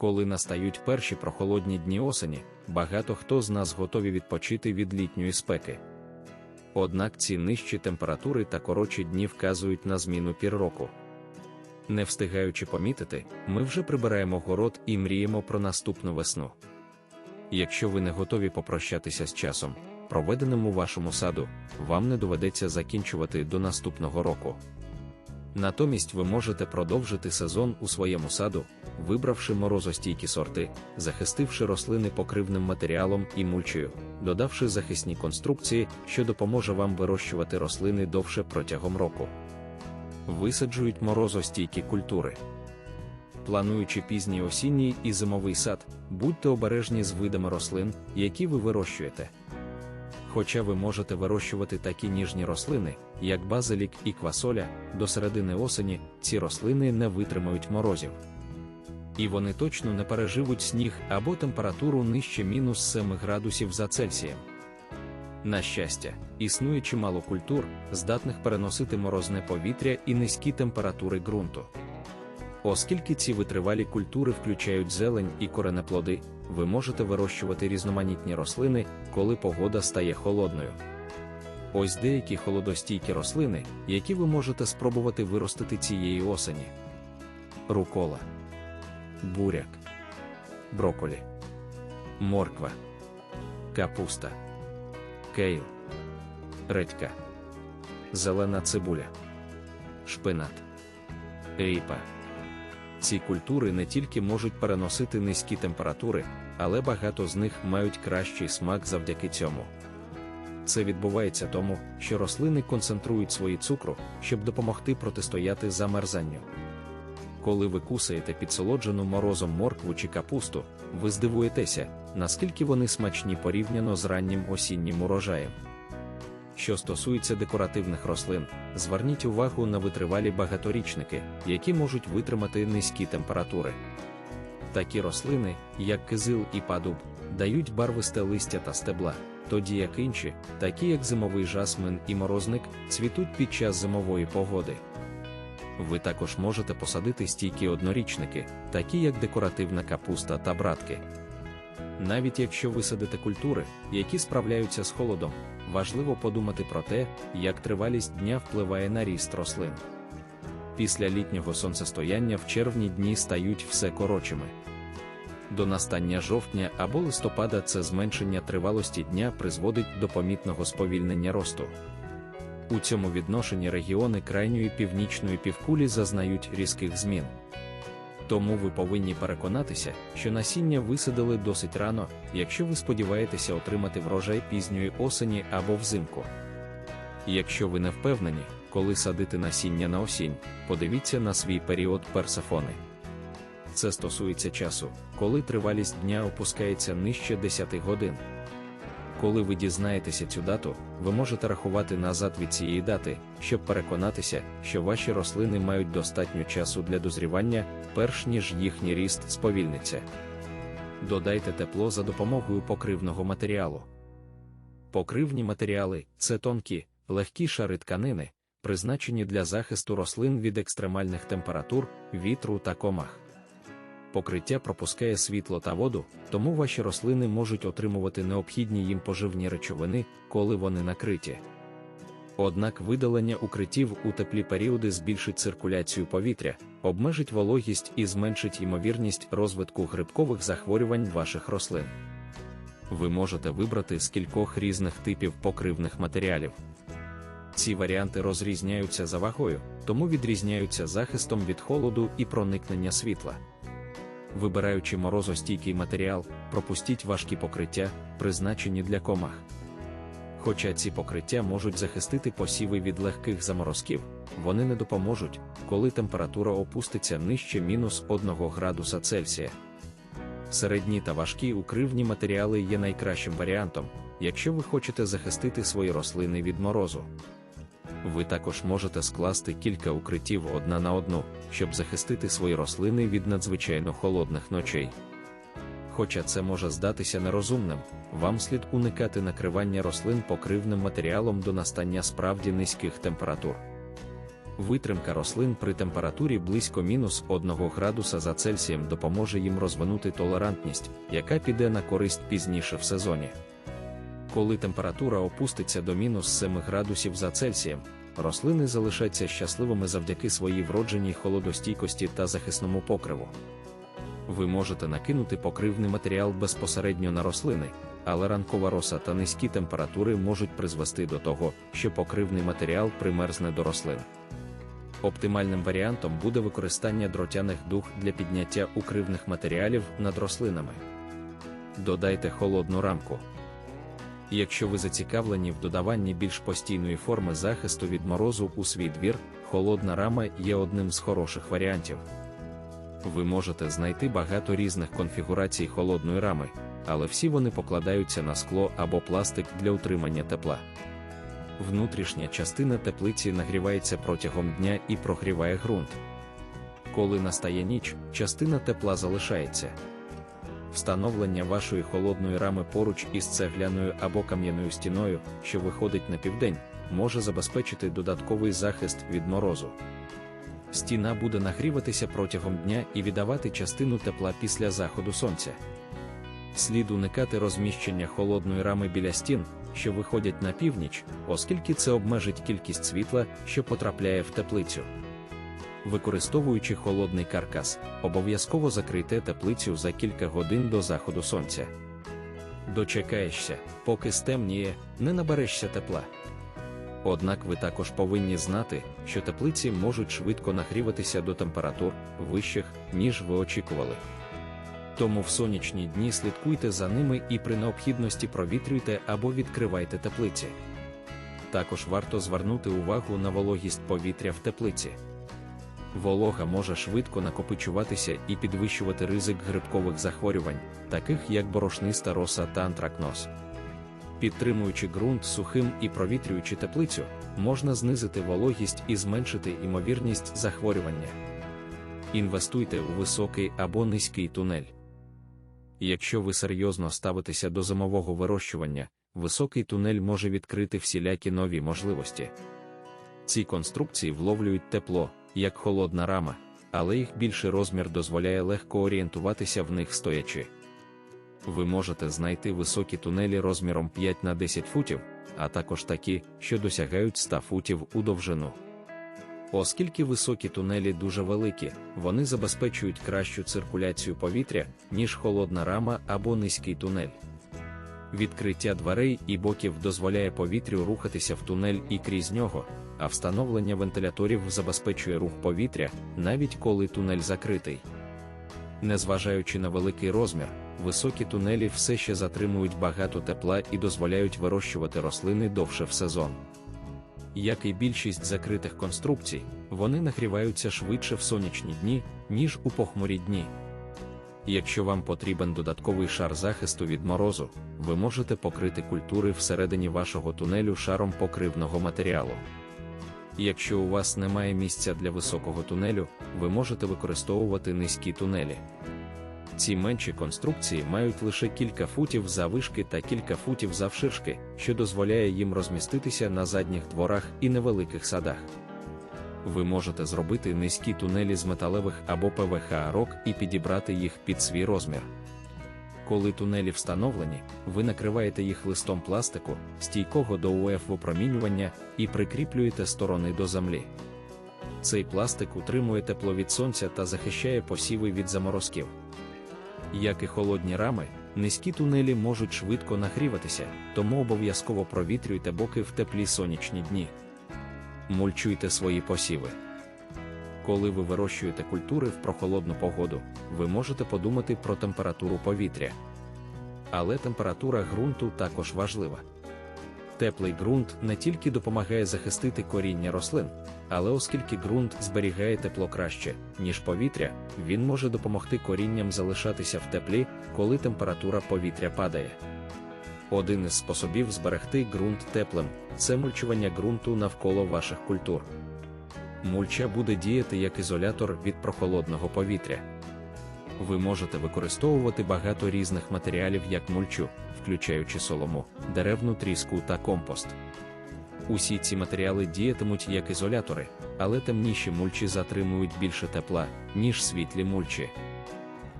Коли настають перші прохолодні дні осені, багато хто з нас готові відпочити від літньої спеки. Однак ці нижчі температури та коротші дні вказують на зміну пір року. Не встигаючи помітити, ми вже прибираємо город і мріємо про наступну весну. Якщо ви не готові попрощатися з часом, проведеним у вашому саду, вам не доведеться закінчувати до наступного року. Натомість ви можете продовжити сезон у своєму саду, вибравши морозостійкі сорти, захистивши рослини покривним матеріалом і мульчею, додавши захисні конструкції, що допоможе вам вирощувати рослини довше протягом року. Висаджують морозостійкі культури. Плануючи пізній осінній і зимовий сад, будьте обережні з видами рослин, які ви вирощуєте. Хоча ви можете вирощувати такі ніжні рослини, як базилік і квасоля, до середини осені ці рослини не витримають морозів. І вони точно не переживуть сніг або температуру нижче мінус 7 градусів за Цельсієм. На щастя, існує чимало культур, здатних переносити морозне повітря і низькі температури ґрунту. Оскільки ці витривалі культури включають зелень і коренеплоди, ви можете вирощувати різноманітні рослини, коли погода стає холодною. Ось деякі холодостійкі рослини, які ви можете спробувати виростити цієї осені: рукола, буряк, броколі, морква, капуста, кейл, редька, зелена цибуля, шпинат, ріпа. Ці культури не тільки можуть переносити низькі температури, але багато з них мають кращий смак завдяки цьому. Це відбувається тому, що рослини концентрують свої цукру, щоб допомогти протистояти замерзанню. Коли ви кусаєте підсолоджену морозом моркву чи капусту, ви здивуєтеся, наскільки вони смачні порівняно з раннім осіннім урожаєм. Що стосується декоративних рослин, зверніть увагу на витривалі багаторічники, які можуть витримати низькі температури. Такі рослини, як кизил і падуб, дають барвисте листя та стебла, тоді як інші, такі як зимовий жасмин і морозник, цвітуть під час зимової погоди. Ви також можете посадити стійкі однорічники, такі як декоративна капуста та братки. Навіть якщо висадите культури, які справляються з холодом, важливо подумати про те, як тривалість дня впливає на ріст рослин. Після літнього сонцестояння в червні дні стають все коротшими. До настання жовтня або листопада це зменшення тривалості дня призводить до помітного сповільнення росту. У цьому відношенні регіони крайньої північної півкулі зазнають різких змін. Тому ви повинні переконатися, що насіння висадили досить рано, якщо ви сподіваєтеся отримати врожай пізньої осені або взимку. Якщо ви не впевнені, коли садити насіння на осінь, подивіться на свій період персефони. Це стосується часу, коли тривалість дня опускається нижче 10 годин. Коли ви дізнаєтеся цю дату, ви можете рахувати назад від цієї дати, щоб переконатися, що ваші рослини мають достатньо часу для дозрівання, перш ніж їхній ріст сповільниться. Додайте тепло за допомогою покривного матеріалу. Покривні матеріали це тонкі, легкі шари тканини, призначені для захисту рослин від екстремальних температур, вітру та комах. Покриття пропускає світло та воду, тому ваші рослини можуть отримувати необхідні їм поживні речовини, коли вони накриті. Однак видалення укриттів у теплі періоди збільшить циркуляцію повітря, обмежить вологість і зменшить ймовірність розвитку грибкових захворювань ваших рослин. Ви можете вибрати з кількох різних типів покривних матеріалів. Ці варіанти розрізняються за вагою, тому відрізняються захистом від холоду і проникнення світла. Вибираючи морозостійкий матеріал, пропустіть важкі покриття, призначені для комах. Хоча ці покриття можуть захистити посіви від легких заморозків, вони не допоможуть, коли температура опуститься нижче мінус 1 градуса Цельсія. Середні та важкі укривні матеріали є найкращим варіантом, якщо ви хочете захистити свої рослини від морозу. Ви також можете скласти кілька укриттів одна на одну, щоб захистити свої рослини від надзвичайно холодних ночей. Хоча це може здатися нерозумним, вам слід уникати накривання рослин покривним матеріалом до настання справді низьких температур. Витримка рослин при температурі близько мінус 1 градуса за Цельсієм допоможе їм розвинути толерантність, яка піде на користь пізніше в сезоні. Коли температура опуститься до мінус 7 градусів за Цельсієм, рослини залишаться щасливими завдяки своїй вродженій холодостійкості та захисному покриву. Ви можете накинути покривний матеріал безпосередньо на рослини, але ранкова роса та низькі температури можуть призвести до того, що покривний матеріал примерзне до рослин. Оптимальним варіантом буде використання дротяних дух для підняття укривних матеріалів над рослинами. Додайте холодну рамку. Якщо ви зацікавлені в додаванні більш постійної форми захисту від морозу у свій двір, холодна рама є одним з хороших варіантів. Ви можете знайти багато різних конфігурацій холодної рами, але всі вони покладаються на скло або пластик для утримання тепла. Внутрішня частина теплиці нагрівається протягом дня і прогріває ґрунт. Коли настає ніч, частина тепла залишається. Встановлення вашої холодної рами поруч із цегляною або кам'яною стіною, що виходить на південь, може забезпечити додатковий захист від морозу. Стіна буде нагріватися протягом дня і віддавати частину тепла після заходу сонця. Слід уникати розміщення холодної рами біля стін, що виходять на північ, оскільки це обмежить кількість світла, що потрапляє в теплицю. Використовуючи холодний каркас, обов'язково закрийте теплицю за кілька годин до заходу сонця. Дочекаєшся, поки стемніє, не наберешся тепла. Однак ви також повинні знати, що теплиці можуть швидко нагріватися до температур вищих, ніж ви очікували. Тому в сонячні дні слідкуйте за ними і при необхідності провітрюйте або відкривайте теплиці. Також варто звернути увагу на вологість повітря в теплиці. Волога може швидко накопичуватися і підвищувати ризик грибкових захворювань, таких як борошниста роса та антракноз. Підтримуючи ґрунт сухим і провітрюючи теплицю, можна знизити вологість і зменшити ймовірність захворювання. Інвестуйте у високий або низький тунель. Якщо ви серйозно ставитеся до зимового вирощування, високий тунель може відкрити всілякі нові можливості. Ці конструкції вловлюють тепло, як холодна рама, але їх більший розмір дозволяє легко орієнтуватися в них стоячи. Ви можете знайти високі тунелі розміром 5 на 10 футів, а також такі, що досягають 100 футів у довжину. Оскільки високі тунелі дуже великі, вони забезпечують кращу циркуляцію повітря, ніж холодна рама або низький тунель. Відкриття дверей і боків дозволяє повітрю рухатися в тунель і крізь нього, а встановлення вентиляторів забезпечує рух повітря, навіть коли тунель закритий. Незважаючи на великий розмір, високі тунелі все ще затримують багато тепла і дозволяють вирощувати рослини довше в сезон. Як і більшість закритих конструкцій, вони нагріваються швидше в сонячні дні, ніж у похмурі дні. Якщо вам потрібен додатковий шар захисту від морозу, ви можете покрити культури всередині вашого тунелю шаром покривного матеріалу. Якщо у вас немає місця для високого тунелю, ви можете використовувати низькі тунелі. Ці менші конструкції мають лише кілька футів заввишки та кілька футів завширшки, що дозволяє їм розміститися на задніх дворах і невеликих садах. Ви можете зробити низькі тунелі з металевих або ПВХ рок і підібрати їх під свій розмір. Коли тунелі встановлені, ви накриваєте їх листом пластику, стійкого до УФ випромінювання і прикріплюєте сторони до землі. Цей пластик утримує тепло від сонця та захищає посіви від заморозків. Як і холодні рами, низькі тунелі можуть швидко нагріватися, тому обов'язково провітрюйте боки в теплі сонячні дні. Мульчуйте свої посіви. Коли ви вирощуєте культури в прохолодну погоду, ви можете подумати про температуру повітря. Але температура ґрунту також важлива. Теплий ґрунт не тільки допомагає захистити коріння рослин, але оскільки ґрунт зберігає тепло краще, ніж повітря, він може допомогти корінням залишатися в теплі, коли температура повітря падає. Один із способів зберегти ґрунт теплим це мульчування ґрунту навколо ваших культур. Мульча буде діяти як ізолятор від прохолодного повітря. Ви можете використовувати багато різних матеріалів як мульчу, включаючи солому, деревну тріску та компост. Усі ці матеріали діятимуть як ізолятори, але темніші мульчі затримують більше тепла, ніж світлі мульчі.